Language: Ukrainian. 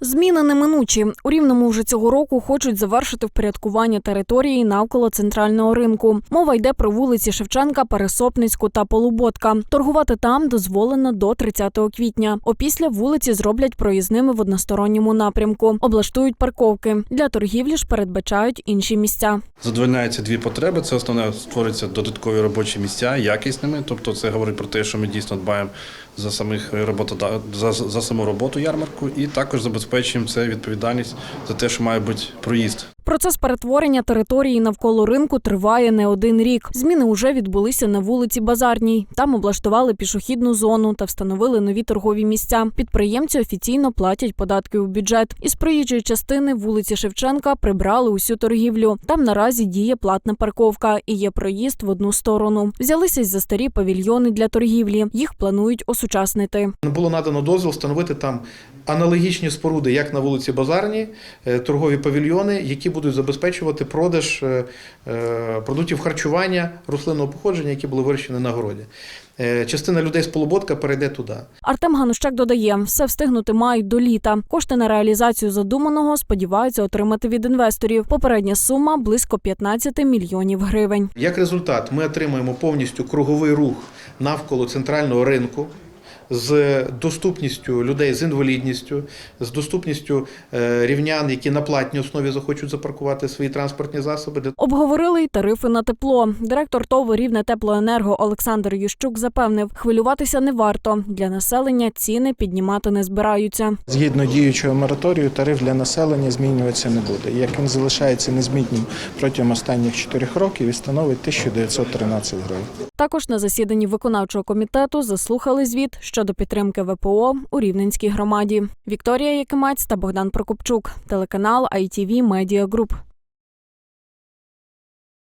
Зміни неминучі. У Рівному вже цього року хочуть завершити впорядкування території навколо центрального ринку. Мова йде про вулиці Шевченка, Пересопницьку та Полуботка. Торгувати там дозволено до 30 квітня. Опісля вулиці зроблять проїзними в односторонньому напрямку. Облаштують парковки. Для торгівлі ж передбачають інші місця. Задовольняються дві потреби. Це основне створюються додаткові робочі місця, якісними. Тобто, це говорить про те, що ми дійсно дбаємо за самих роботода... за, за саму роботу ярмарку, і також забезпечуємо це відповідальність за те, що має бути проїзд. Процес перетворення території навколо ринку триває не один рік. Зміни уже відбулися на вулиці Базарній. Там облаштували пішохідну зону та встановили нові торгові місця. Підприємці офіційно платять податки у бюджет. Із проїжджої частини вулиці Шевченка прибрали усю торгівлю. Там наразі діє платна парковка і є проїзд в одну сторону. Взялися за старі павільйони для торгівлі. Їх планують осучаснити. Було надано дозвіл встановити там аналогічні споруди, як на вулиці Базарній, е, торгові павільйони, які будуть забезпечувати продаж е, е, продуктів харчування рослинного походження, які були вирощені на городі. Е, Частина людей з Полуботка перейде туди. Артем Ганущак додає, все встигнути мають до літа. Кошти на реалізацію задуманого сподіваються отримати від інвесторів. Попередня сума близько 15 мільйонів гривень. Як результат, ми отримуємо повністю круговий рух навколо центрального ринку. З доступністю людей з інвалідністю, з доступністю е, рівнян, які на платній основі захочуть запаркувати свої транспортні засоби. Обговорили й тарифи на тепло. Директор ТОВ Рівне теплоенерго Олександр Ющук запевнив, хвилюватися не варто. Для населення ціни піднімати не збираються. Згідно діючого мораторію, тариф для населення змінюватися не буде. Як він залишається незмінним протягом останніх чотирьох років і становить 1913 гривень. Також на засіданні виконавчого комітету заслухали звіт щодо підтримки ВПО у Рівненській громаді. Вікторія Якимець та Богдан Прокопчук, телеканал ITV Media Group.